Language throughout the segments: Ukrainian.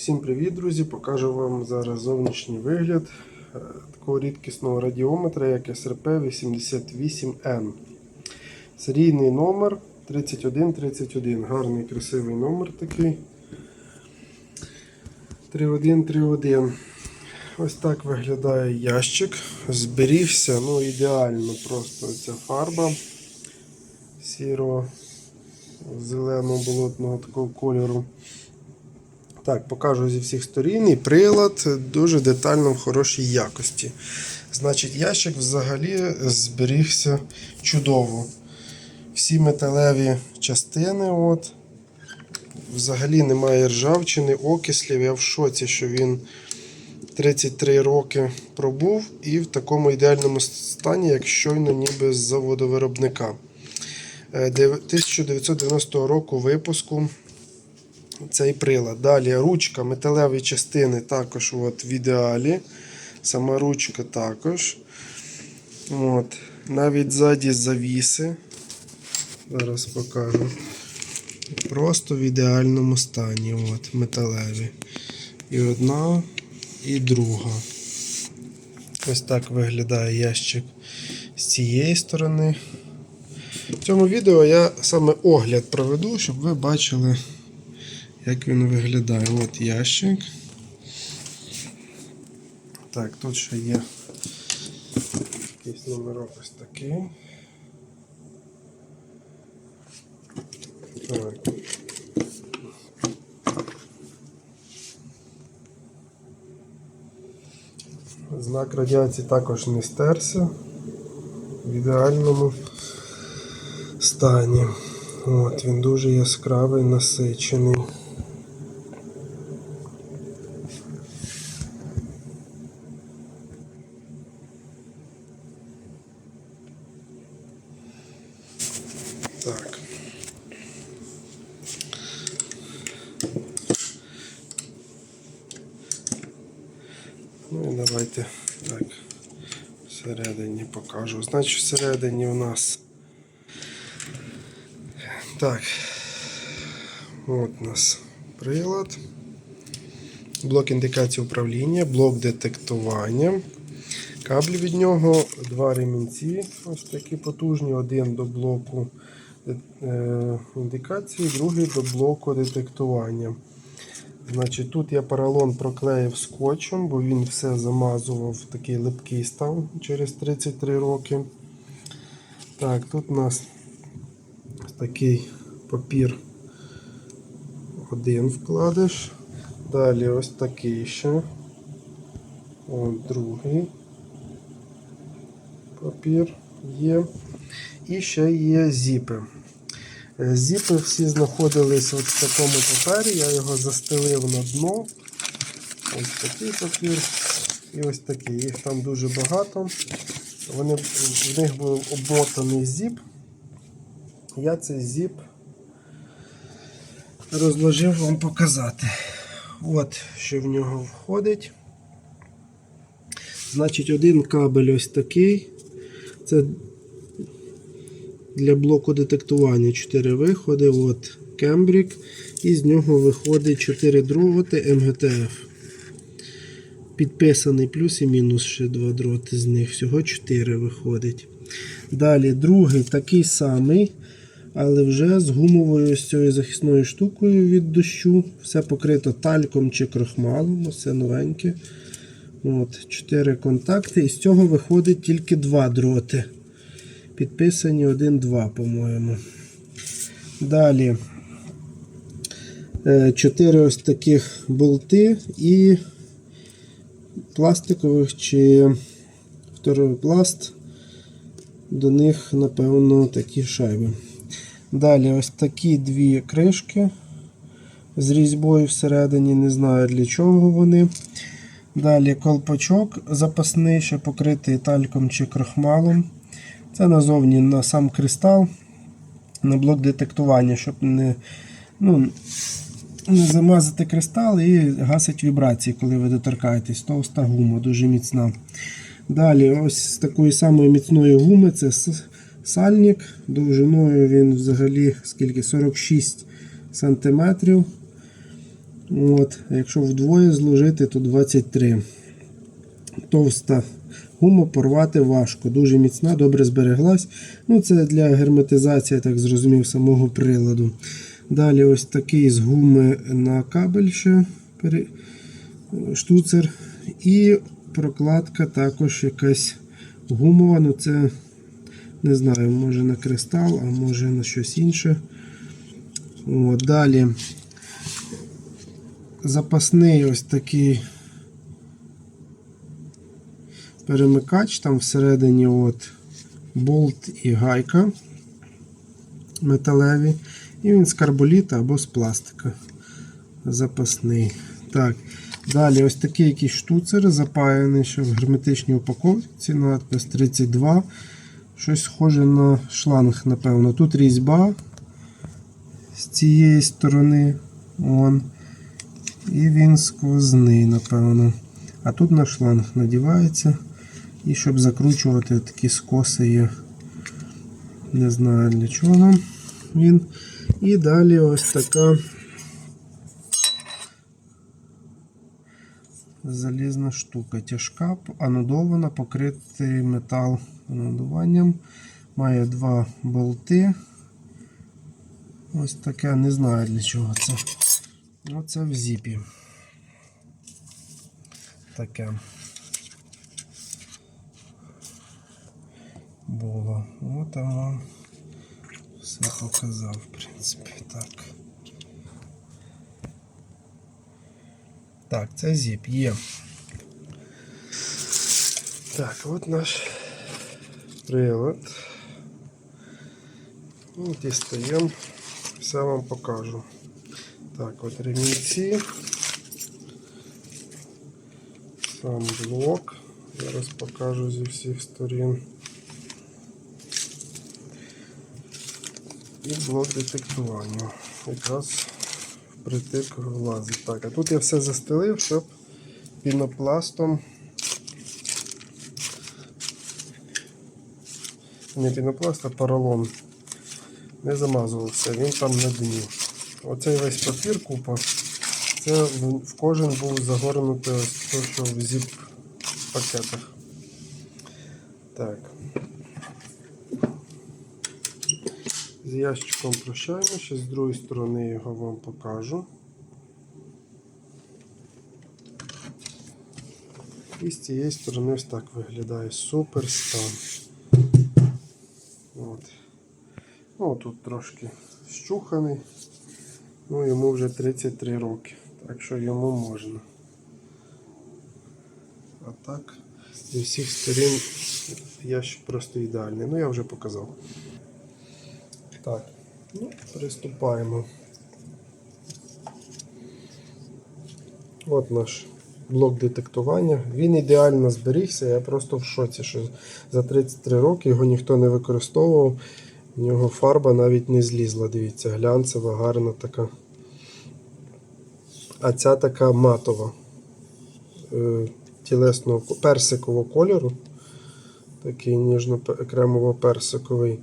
Всім привіт, друзі! Покажу вам зараз зовнішній вигляд е, такого рідкісного радіометра, як SRP88N. Серійний номер 3131. Гарний красивий номер такий. 3131. Ось так виглядає ящик. Зберігся, ну ідеально просто ця фарба сіро зеленого болотного такого кольору. Так, покажу зі всіх сторін і прилад дуже детально в хорошій якості. Значить, ящик взагалі зберігся чудово. Всі металеві частини, от. Взагалі немає ржавчини, окислів. Я в шоці, що він 33 роки пробув і в такому ідеальному стані, як щойно ніби з заводу виробника. Е, 1990 року випуску цей прилад. Далі ручка, металеві частини також от, в ідеалі. Сама ручка також. От. Навіть ззаді завіси. Зараз покажу. Просто в ідеальному стані. От, металеві. І одна, і друга. Ось так виглядає ящик з цієї сторони. В цьому відео я саме огляд проведу, щоб ви бачили, як він виглядає. От ящик. Так, тут ще є якийсь номерок ось такий. Так. Знак радіації також не стерся в ідеальному стані. От, він дуже яскравий, насичений. Так. Ну і давайте так. Всередині покажу. Значить, всередині у нас. Так. От у нас прилад. Блок індикації управління, блок детектування. Каблі від нього, два ремінці, ось такі потужні, один до блоку е, індикації, другий до блоку детектування. Значить, Тут я поролон проклеїв скотчем, бо він все замазував, такий липкий став через 33 роки. Так, тут у нас такий папір один вкладиш. Далі ось такий ще. От другий папір є. І ще є зіпи. Е, Зіпи всі знаходились от в такому папері, я його застелив на дно. Ось такий папір і ось такий. Їх там дуже багато. Вони, в них був обмотаний зіп. Я цей зіп розложив вам показати. От що в нього входить. Значить, один кабель ось такий. Це для блоку детектування 4 виходи. От кембрік. І з нього виходить 4 дроти МГТФ. Підписаний плюс і мінус ще 2 дроти з них. Всього 4 виходить. Далі другий такий самий, але вже з гумовою ось цією захисною штукою від дощу. Все покрито тальком чи крохмалом. Все новеньке. От, 4 контакти. І з цього виходить тільки 2 дроти. Підписані 1-2, по-моєму. Далі 4 ось таких болти і пластикових чи второпласт. До них, напевно, такі шайби. Далі ось такі дві кришки з різьбою всередині, не знаю для чого вони. Далі колпачок запасний, ще покритий тальком чи крохмалом. Це назовні на сам кристал, на блок детектування, щоб не ну, не замазати кристал і гасить вібрації, коли ви доторкаєтесь. Товста гума, дуже міцна. Далі, ось з такої самої міцної гуми це сальник. Довжиною він взагалі скільки 46 см. От, якщо вдвоє зложити, то 23. Товста гума порвати важко, дуже міцна, добре збереглась. Ну, Це для герметизації, я так зрозумів, самого приладу. Далі ось такий з гуми на кабель ще штуцер. І прокладка також якась гумова. Ну це не знаю, може на кристал, а може на щось інше. От, далі запасний ось такий перемикач, там всередині от болт і гайка металеві. І він з карболіта або з пластика. Запасний. Так. Далі ось такий якийсь штуцер, запаяний ще в герметичній упаковці. Надпис 32. Щось схоже на шланг, напевно. Тут різьба з цієї сторони. Вон. І він сквозний, напевно. А тут на шланг надівається. І щоб закручувати такі скоси є. Не знаю для чого він. І далі ось така залізна штука. Тяжка, анодована, покритий метал анодуванням. Має два болти. Ось таке, не знаю для чого це. Оце в зіпі. Таке. Було. От я вам все показав, в принципі, так. Так, це зіп є. Так, от наш прилад. Ну, Дістаємо, все вам покажу. Так, от ремінці. Сам блок. Зараз покажу зі всіх сторін. І блок детектування. Якраз впритик влазить. Так, а тут я все застелив, щоб пінопластом. Не пінопласт, а поролон. Не замазувався, він там на дні. Оцей весь папір купа. Це в кожен був загорнутий ось що в зіп пакетах. Так. З ящиком прощаємо, з другої сторони його вам покажу. І з цієї сторони ось так виглядає супер стан. От. Ну, тут трошки щуханий. Ну, йому вже 33 роки, так що йому можна. А так, зі всіх сторін ящик просто ідеальний. Ну, я вже показав. Так, ну, приступаємо. От наш блок детектування. Він ідеально зберігся. Я просто в шоці, що за 33 роки його ніхто не використовував. В нього фарба навіть не злізла. Дивіться, глянцева, гарна така. А ця така матова. Е, Тілесного персикового кольору. Такий ніжно-кремово-персиковий.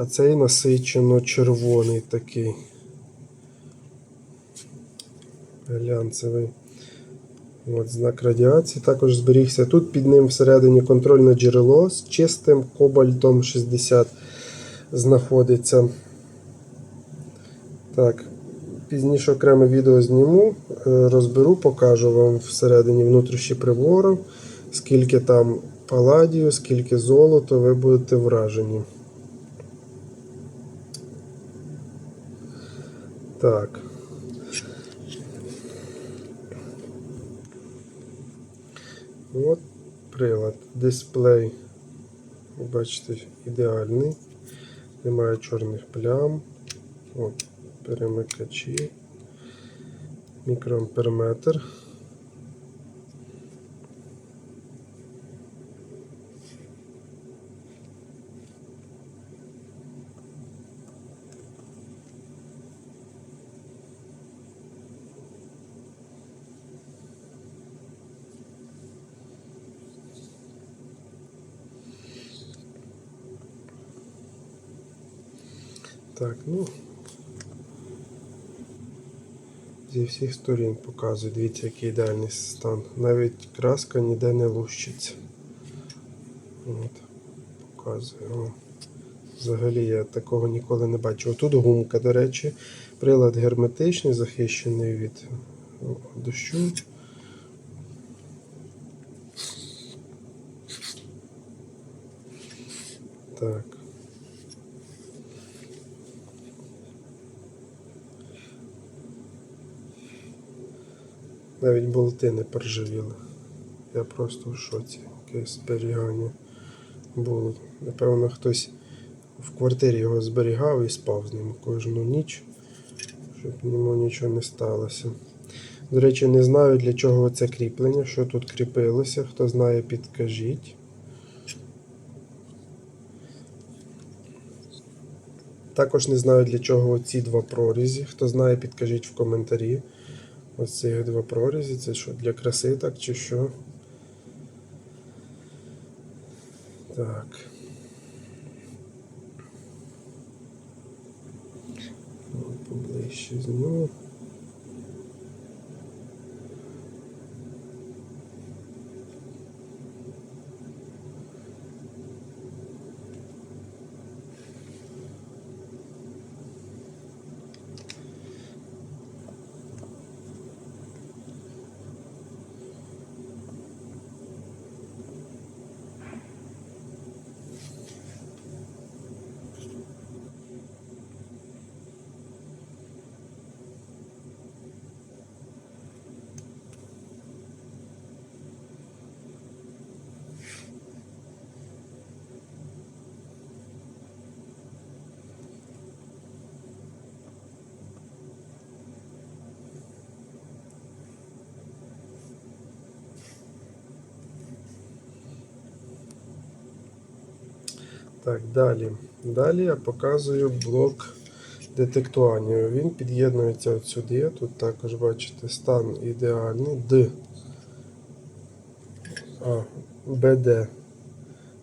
А цей насичено червоний такий. Глянцевий. От знак радіації також зберігся. Тут під ним всередині контрольне джерело з чистим кобальтом 60 знаходиться. Так, пізніше окреме відео зніму, е, розберу, покажу вам всередині внутрішні прибору, скільки там паладію, скільки золото, ви будете вражені. Так. От прилад. Дисплей. Бачите, ідеальний. Немає чорних плям. От, перемикачі. Мікроамперметр. Так, ну. Зі всіх сторін показую. Дивіться, який ідеальний стан. Навіть краска ніде не лущиться. От, показую. Взагалі я такого ніколи не бачив. Тут гумка, до речі, прилад герметичний, захищений від дощу. Так. Навіть болти не поржавіли. Я просто в шоці. Яке зберігання було. Напевно, хтось в квартирі його зберігав і спав з ним кожну ніч, щоб йому нічого не сталося. До речі, не знаю для чого це кріплення, що тут кріпилося. Хто знає, підкажіть. Також не знаю для чого ці два прорізі. Хто знає, підкажіть в коментарі. Ось ці два прорізі. Це що, для краси так чи що? Так. Поближче зніму. Так, далі. Далі я показую блок детектування. Він під'єднується от сюди. Тут також бачите стан ідеальний. Д. А, БД.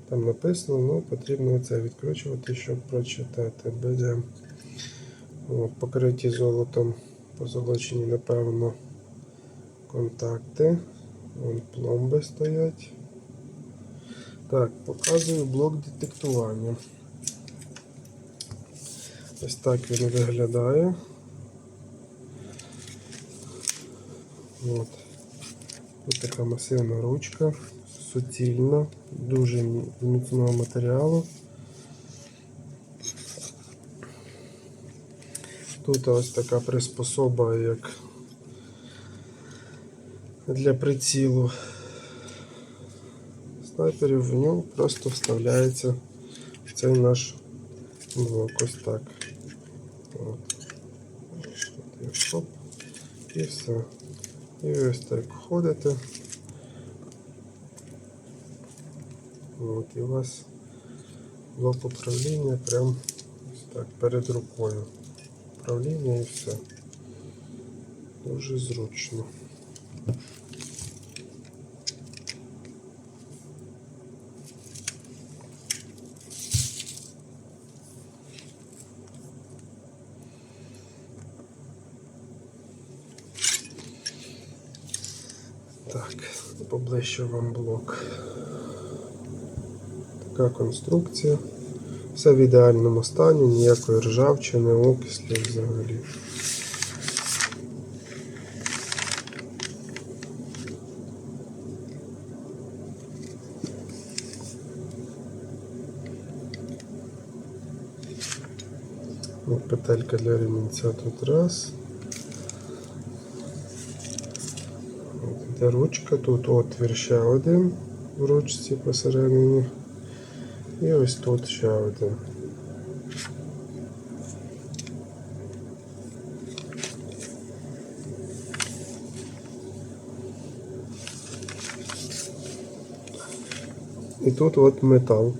Там написано, ну потрібно це відкручувати, щоб прочитати. БД. От, покриті золотом, позолочені, напевно, контакти. Вон пломби стоять. Так, показую блок детектування. Ось так він виглядає. От. Ось така масивна ручка, суцільна, дуже міцного матеріалу. Тут ось така приспособа, як для прицілу снайперів, в нього просто вставляється цей наш блок. Ось так. От. Хоп. І все. І ось так ходите. От, і у вас блок управління прям ось так перед рукою. Управління і все. Дуже зручно. Так, поближче вам блок. Така конструкція. Все в ідеальному стані, ніякої ржавчини, окислів взагалі. Петелька для ремінця тут раз. От іде ручка, тут отвір ще один в ручці посередині. І ось тут ще один. І тут от метал.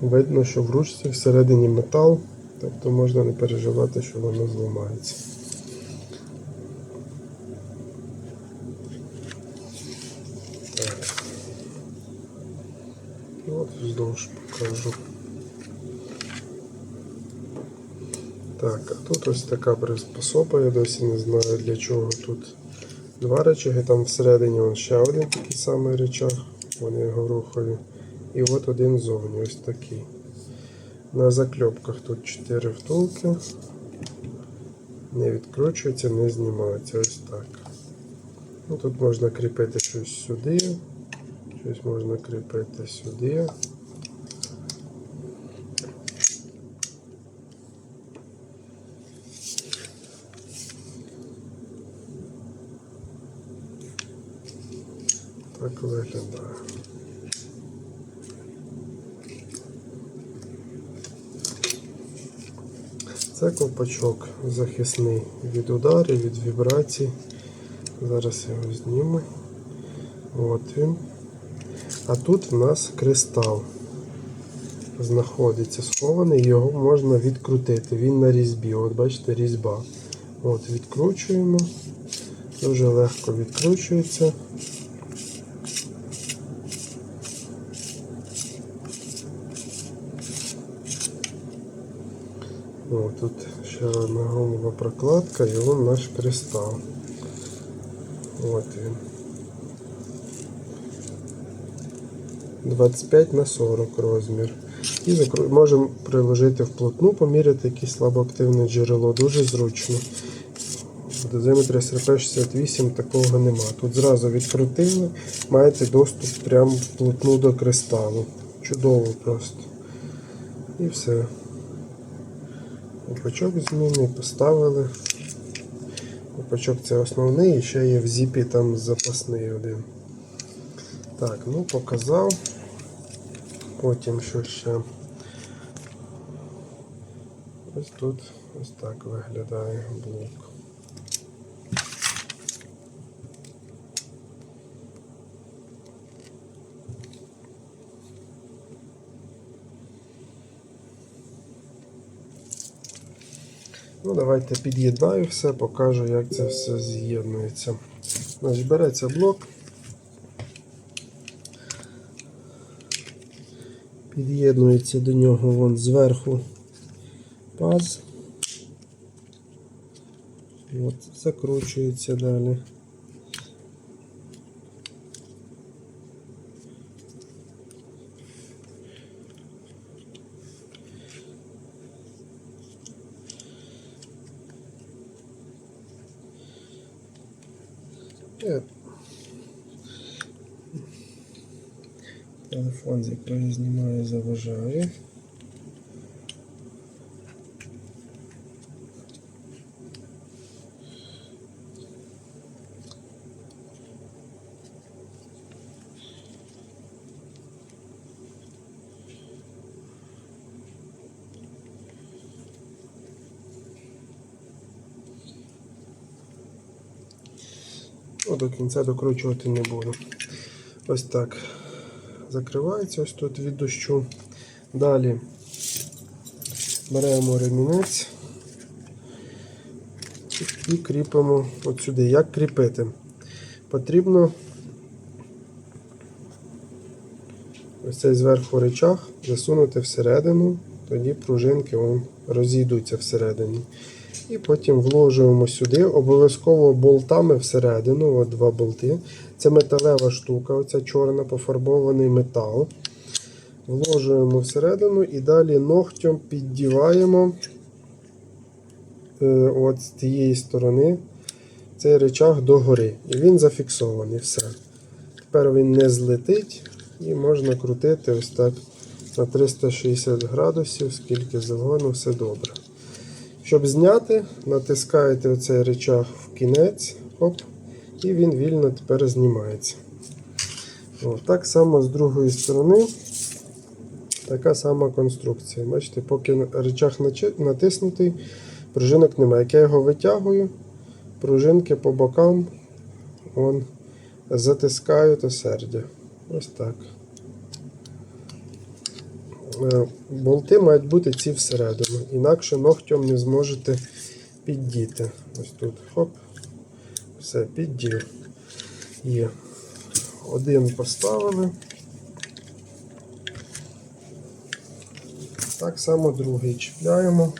Видно, що в ручці всередині метал, тобто можна не переживати, що воно зламається. Так. От вздовж покажу. Так, а тут ось така приспособа, я досі не знаю для чого тут два речаги, там всередині вон ще один такий самий речаг, вони горохові. І от один зовні, ось такий. На закльопках тут 4 втулки. Не відкручується, не знімається ось так. Ну, тут можна кріпити щось сюди, щось можна кріпити сюди. Так виглядає. Це ковпачок захисний від ударів, від вібрацій. Зараз його зніму. От він. А тут в нас кристал знаходиться схований, його можна відкрутити. Він на різьбі. От бачите, різьба. От, відкручуємо. Дуже легко відкручується. О, тут ще одна гумова прокладка і вон наш кристал. От він. 25 на 40 розмір. І закру- можемо приложити вплотну, поміряти якесь слабоактивне джерело. Дуже зручно. Дозиметрі СРП-68 такого нема. Тут зразу відкрутили, маєте доступ прямо вплотну до кристалу. Чудово просто. І все. Опачок змінний, поставили. Опачок це основний, і ще є в зіпі там запасний один. Так, ну показав. Потім що ще. Ось тут ось так виглядає блок. Ну, давайте під'єднаю все, покажу, як це все з'єднується. Значить, береться блок. Під'єднується до нього вон зверху паз. От, закручується далі. Телефон, з якого знімаю, заважає. Ну, до кінця докручувати не буду. Ось так. Закривається ось тут від дощу. Далі беремо ремінець і кріпимо от сюди. Як кріпити? Потрібно ось цей зверху речах засунути всередину, тоді пружинки розійдуться всередині. І потім вложуємо сюди, обов'язково болтами всередину, от два болти. Це металева штука, оця чорна пофарбований метал. Вложуємо всередину і далі ногтем піддіваємо е, от з тієї сторони цей речах догори. І він зафіксований. Все. Тепер він не злетить і можна крутити ось так на 360 градусів, скільки завгодно, все добре. Щоб зняти, натискаєте оцей речах в кінець, оп, і він вільно тепер знімається. О, так само з другої сторони. Така сама конструкція. Бачите, поки речах натиснутий, пружинок немає. Як я його витягую, пружинки по бокам он, затискаю та сердя. Ось так. Е, болти мають бути ці всередину, інакше ногтем не зможете піддіти. Ось тут, хоп, все, підділ Є. Один поставили. Так само другий чіпляємо.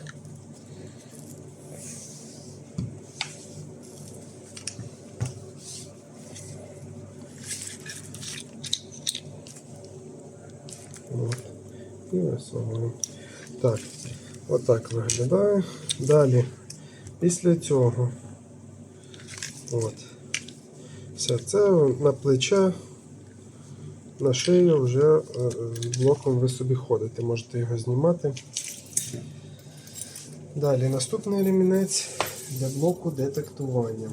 Вот. І висовуємо. Так, отак виглядає. Далі, після цього, от, все це на плече, на шию вже е, з блоком ви собі ходите, можете його знімати. Далі наступний ремінець для блоку детектування.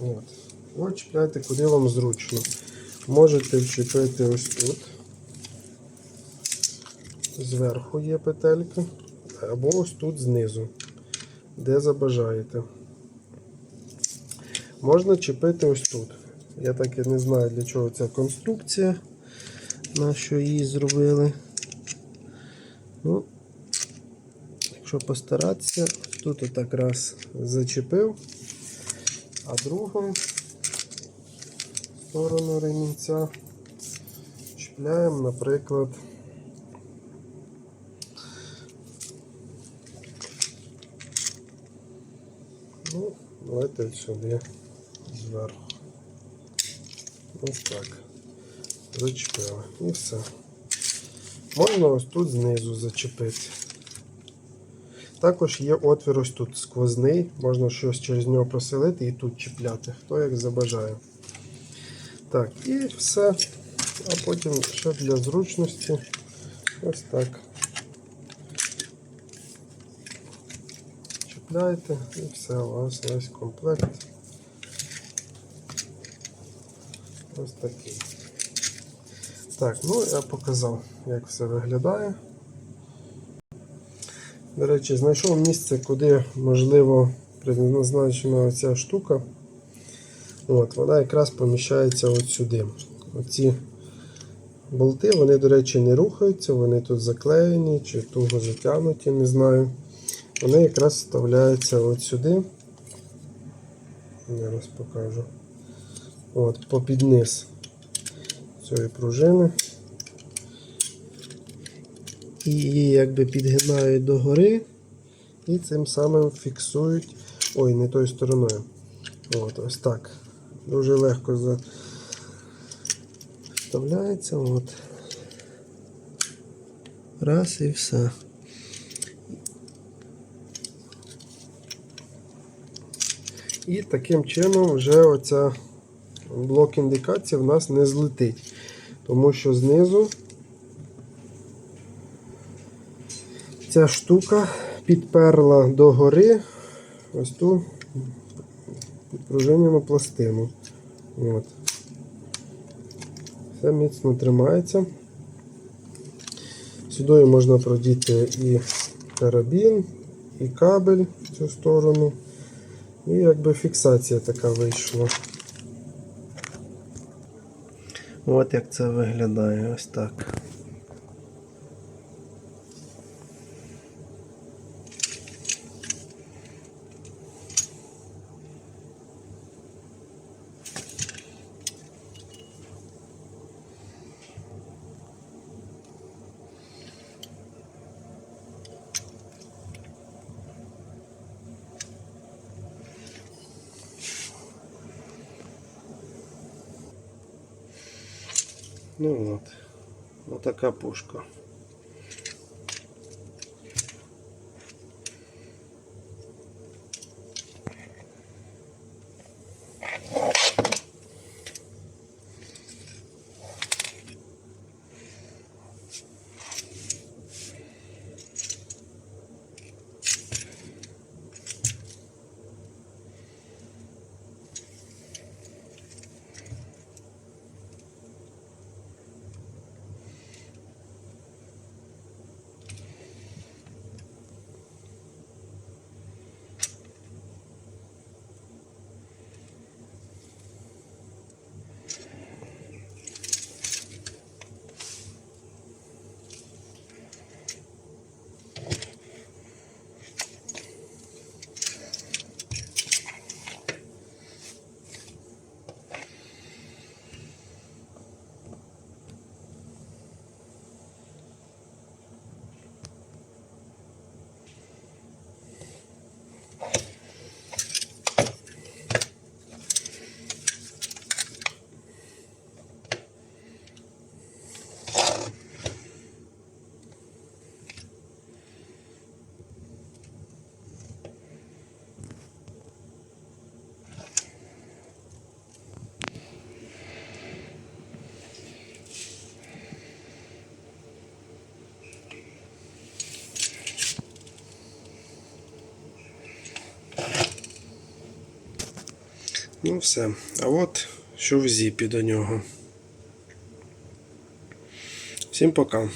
От. От чіпляйте, куди вам зручно. Можете вчепити ось тут. Зверху є петелька, або ось тут знизу, де забажаєте. Можна чіпити ось тут. Я так і не знаю, для чого ця конструкція, на що її зробили. Ну, якщо постаратися, тут отак раз зачепив, а другу сторону ремінця чіпляємо, наприклад, ну, давайте сюди зверху. Ось так. Зачепили. І все. Можна ось тут знизу зачепити. Також є отвір ось тут сквозний, можна щось через нього проселити і тут чіпляти, хто як забажає. Так, і все. А потім ще для зручності ось так. Чіпляєте і все, у вас весь комплект. Ось такий. Так, ну я показав, як все виглядає. До речі, знайшов місце, куди можливо призначена ця штука. От, Вона якраз поміщається от сюди. Оці болти, вони, до речі, не рухаються, вони тут заклеєні чи туго затягнуті, не знаю. Вони якраз вставляються от сюди. Зараз покажу. От, попід низ цієї пружини. І її якби підгинають догори і цим самим фіксують. Ой, не тою стороною. От, ось так. Дуже легко вставляється. От. Раз і все. І таким чином вже оця блок індикації в нас не злетить. Тому що знизу ця штука підперла догори ось ту підпружинену пластину. От. Все міцно тримається. Сюди можна продіти і карабін, і кабель в цю сторону. І якби фіксація така вийшла. От як це виглядає ось так. отака Ну все. А от що в зіпі до нього. Всім пока.